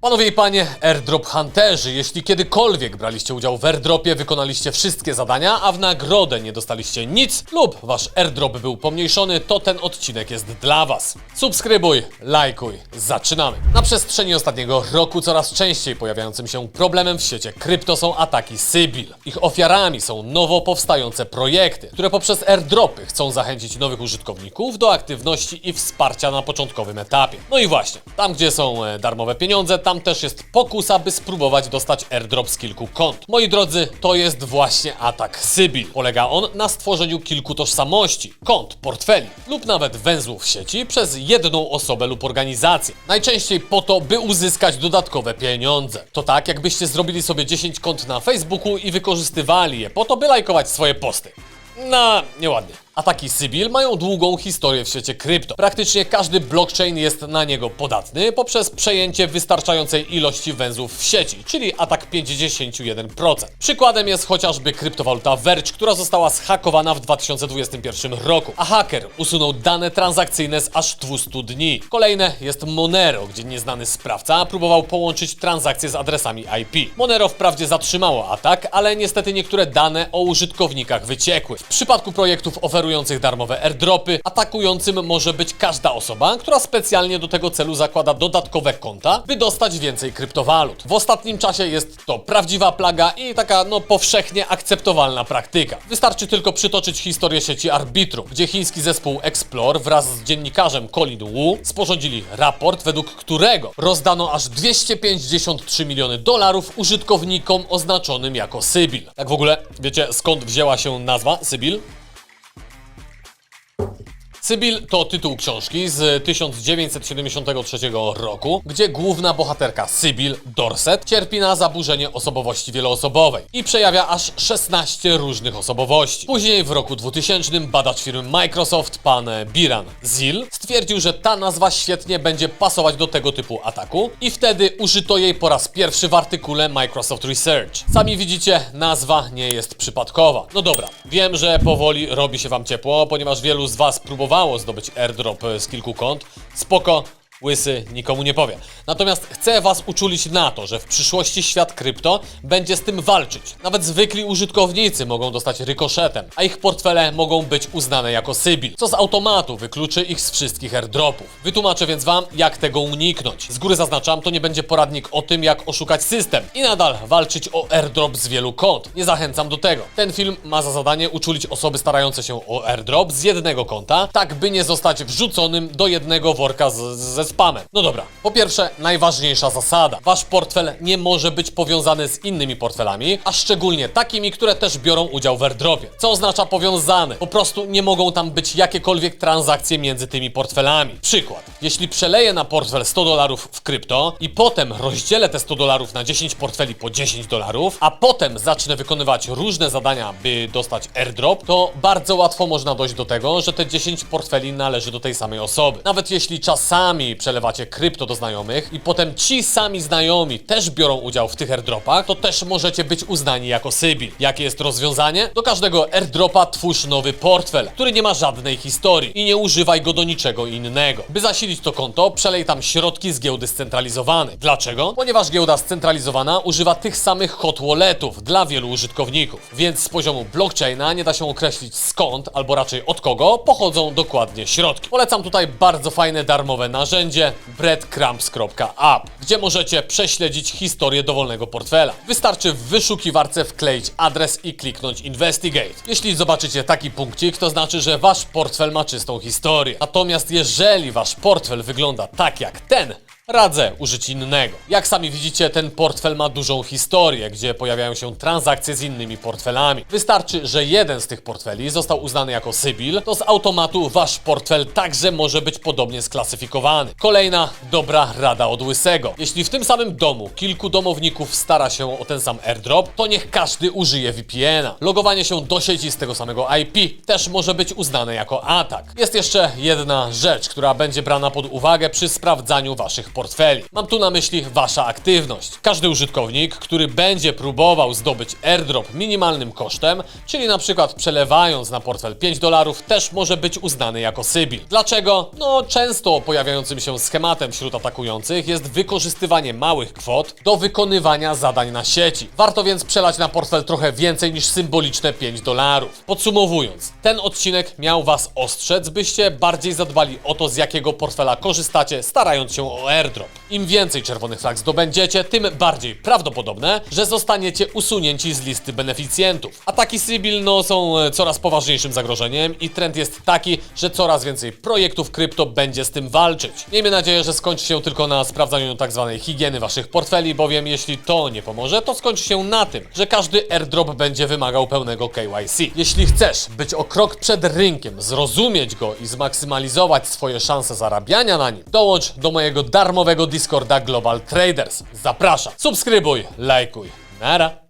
Panowie i panie, airdrop hunterzy, jeśli kiedykolwiek braliście udział w airdropie, wykonaliście wszystkie zadania, a w nagrodę nie dostaliście nic lub wasz airdrop był pomniejszony, to ten odcinek jest dla was. Subskrybuj, lajkuj, zaczynamy. Na przestrzeni ostatniego roku coraz częściej pojawiającym się problemem w świecie krypto są ataki Sybil. Ich ofiarami są nowo powstające projekty, które poprzez airdropy chcą zachęcić nowych użytkowników do aktywności i wsparcia na początkowym etapie. No i właśnie, tam gdzie są e, darmowe pieniądze, tam też jest pokusa, by spróbować dostać airdrop z kilku kont. Moi drodzy, to jest właśnie atak Sybil. Polega on na stworzeniu kilku tożsamości, kont, portfeli lub nawet węzłów sieci przez jedną osobę lub organizację. Najczęściej po to, by uzyskać dodatkowe pieniądze. To tak, jakbyście zrobili sobie 10 kont na Facebooku i wykorzystywali je po to, by lajkować swoje posty. No, nieładnie. Ataki Sybil mają długą historię w świecie krypto. Praktycznie każdy blockchain jest na niego podatny poprzez przejęcie wystarczającej ilości węzłów w sieci, czyli atak 51%. Przykładem jest chociażby kryptowaluta Verge, która została zhakowana w 2021 roku, a haker usunął dane transakcyjne z aż 200 dni. Kolejne jest Monero, gdzie nieznany sprawca próbował połączyć transakcje z adresami IP. Monero wprawdzie zatrzymało atak, ale niestety niektóre dane o użytkownikach wyciekły. W przypadku projektów oferujących darmowe airdropy, atakującym może być każda osoba, która specjalnie do tego celu zakłada dodatkowe konta, by dostać więcej kryptowalut. W ostatnim czasie jest to prawdziwa plaga i taka no powszechnie akceptowalna praktyka. Wystarczy tylko przytoczyć historię sieci Arbitrum, gdzie chiński zespół Explore wraz z dziennikarzem Colin Wu sporządzili raport, według którego rozdano aż 253 miliony dolarów użytkownikom oznaczonym jako Sybil. Tak w ogóle, wiecie skąd wzięła się nazwa Sybil? Sybil to tytuł książki z 1973 roku, gdzie główna bohaterka Sybil Dorset cierpi na zaburzenie osobowości wieloosobowej i przejawia aż 16 różnych osobowości. Później w roku 2000 badacz firmy Microsoft, pan Biran Zil, stwierdził, że ta nazwa świetnie będzie pasować do tego typu ataku i wtedy użyto jej po raz pierwszy w artykule Microsoft Research. Sami widzicie, nazwa nie jest przypadkowa. No dobra, wiem, że powoli robi się wam ciepło, ponieważ wielu z was próbowało zdobyć airdrop z kilku kont. Spoko, Łysy nikomu nie powie. Natomiast chcę Was uczulić na to, że w przyszłości świat krypto będzie z tym walczyć. Nawet zwykli użytkownicy mogą dostać rykoszetem, a ich portfele mogą być uznane jako Sybil, co z automatu wykluczy ich z wszystkich airdropów. Wytłumaczę więc Wam, jak tego uniknąć. Z góry zaznaczam, to nie będzie poradnik o tym, jak oszukać system i nadal walczyć o airdrop z wielu kont. Nie zachęcam do tego. Ten film ma za zadanie uczulić osoby starające się o airdrop z jednego konta, tak by nie zostać wrzuconym do jednego worka z, ze spamem. No dobra, po pierwsze, najważniejsza zasada. Wasz portfel nie może być powiązany z innymi portfelami, a szczególnie takimi, które też biorą udział w airdropie. Co oznacza powiązane? Po prostu nie mogą tam być jakiekolwiek transakcje między tymi portfelami. Przykład. Jeśli przeleję na portfel 100 dolarów w krypto i potem rozdzielę te 100 dolarów na 10 portfeli po 10 dolarów, a potem zacznę wykonywać różne zadania, by dostać airdrop, to bardzo łatwo można dojść do tego, że te 10 portfeli należy do tej samej osoby. Nawet jeśli czasami przelewacie krypto do znajomych i potem ci sami znajomi też biorą udział w tych airdropach, to też możecie być uznani jako Sybil. Jakie jest rozwiązanie? Do każdego airdropa twórz nowy portfel, który nie ma żadnej historii i nie używaj go do niczego innego. By zasilić to konto, przelej tam środki z giełdy scentralizowanej. Dlaczego? Ponieważ giełda scentralizowana używa tych samych hot walletów dla wielu użytkowników, więc z poziomu blockchaina nie da się określić skąd, albo raczej od kogo pochodzą dokładnie środki. Polecam tutaj bardzo fajne darmowe narzędzie breadcrumbs.app, gdzie możecie prześledzić historię dowolnego portfela. Wystarczy w wyszukiwarce wkleić adres i kliknąć Investigate. Jeśli zobaczycie taki punkcik, to znaczy, że wasz portfel ma czystą historię. Natomiast jeżeli wasz portfel wygląda tak jak ten, Radzę użyć innego. Jak sami widzicie, ten portfel ma dużą historię, gdzie pojawiają się transakcje z innymi portfelami. Wystarczy, że jeden z tych portfeli został uznany jako Sybil, to z automatu wasz portfel także może być podobnie sklasyfikowany. Kolejna dobra rada od Łysego. Jeśli w tym samym domu kilku domowników stara się o ten sam airdrop, to niech każdy użyje VPN-a. Logowanie się do sieci z tego samego IP też może być uznane jako atak. Jest jeszcze jedna rzecz, która będzie brana pod uwagę przy sprawdzaniu waszych portfeli portfeli. Mam tu na myśli wasza aktywność. Każdy użytkownik, który będzie próbował zdobyć airdrop minimalnym kosztem, czyli na przykład przelewając na portfel 5 dolarów, też może być uznany jako Sybil. Dlaczego? No, często pojawiającym się schematem wśród atakujących jest wykorzystywanie małych kwot do wykonywania zadań na sieci. Warto więc przelać na portfel trochę więcej niż symboliczne 5 dolarów. Podsumowując, ten odcinek miał was ostrzec, byście bardziej zadbali o to, z jakiego portfela korzystacie, starając się o airdrop. Im więcej czerwonych flag zdobędziecie, tym bardziej prawdopodobne, że zostaniecie usunięci z listy beneficjentów. Ataki Sybil no, są e, coraz poważniejszym zagrożeniem i trend jest taki, że coraz więcej projektów krypto będzie z tym walczyć. Miejmy nadzieję, że skończy się tylko na sprawdzaniu tak zwanej higieny waszych portfeli, bowiem jeśli to nie pomoże, to skończy się na tym, że każdy airdrop będzie wymagał pełnego KYC. Jeśli chcesz być o krok przed rynkiem, zrozumieć go i zmaksymalizować swoje szanse zarabiania na nim, dołącz do mojego darmowego Discorda Global Traders. Zapraszam, subskrybuj, lajkuj. Nara.